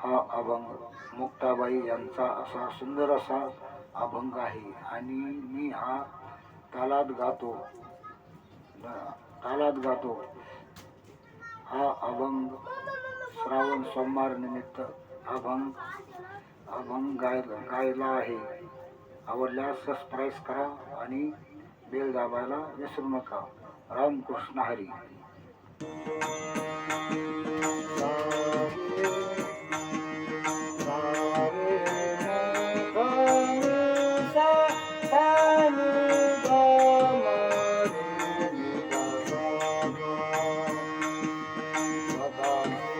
हा अभंग मुक्ताबाई यांचा असा सुंदर असा अभंग आहे. आणि मी हा तालात गातो. तालात गातो. हा अभंग श्रावण सोमवार निमित्त अभंग अभंग गाय गायला आहे. आवडल्यास सबस्क्राईब करा आणि बेल दाबायला विसरू नका. Ramakrishna Hari.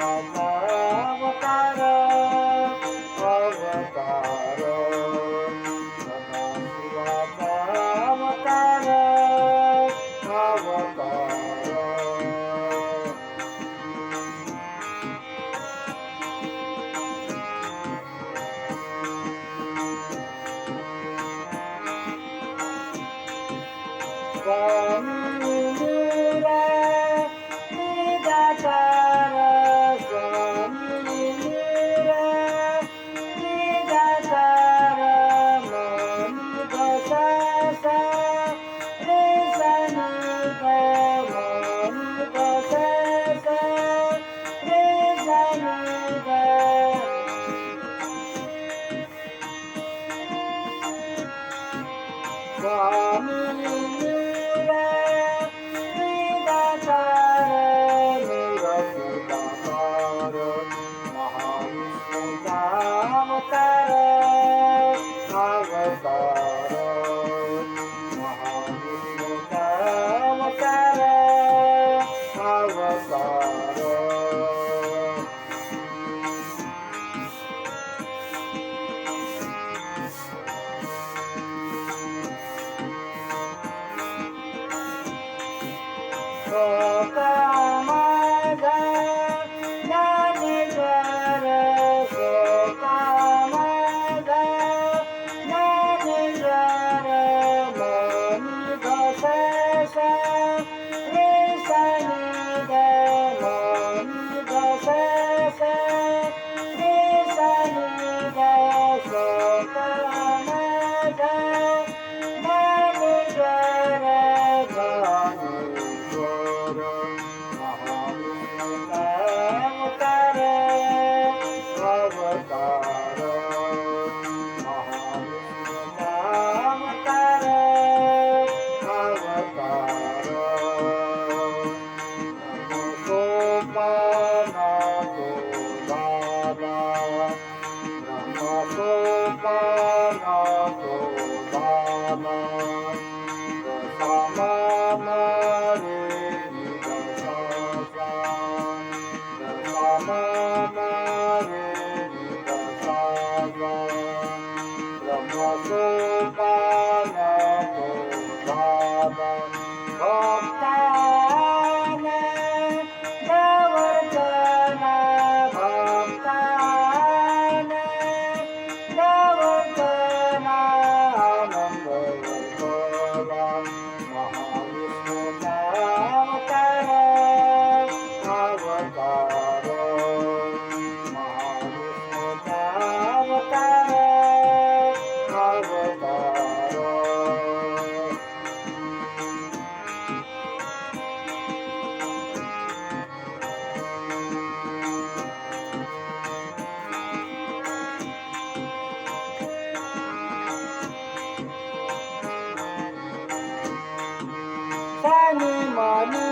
Mama. God. Tara. Sanu Manu.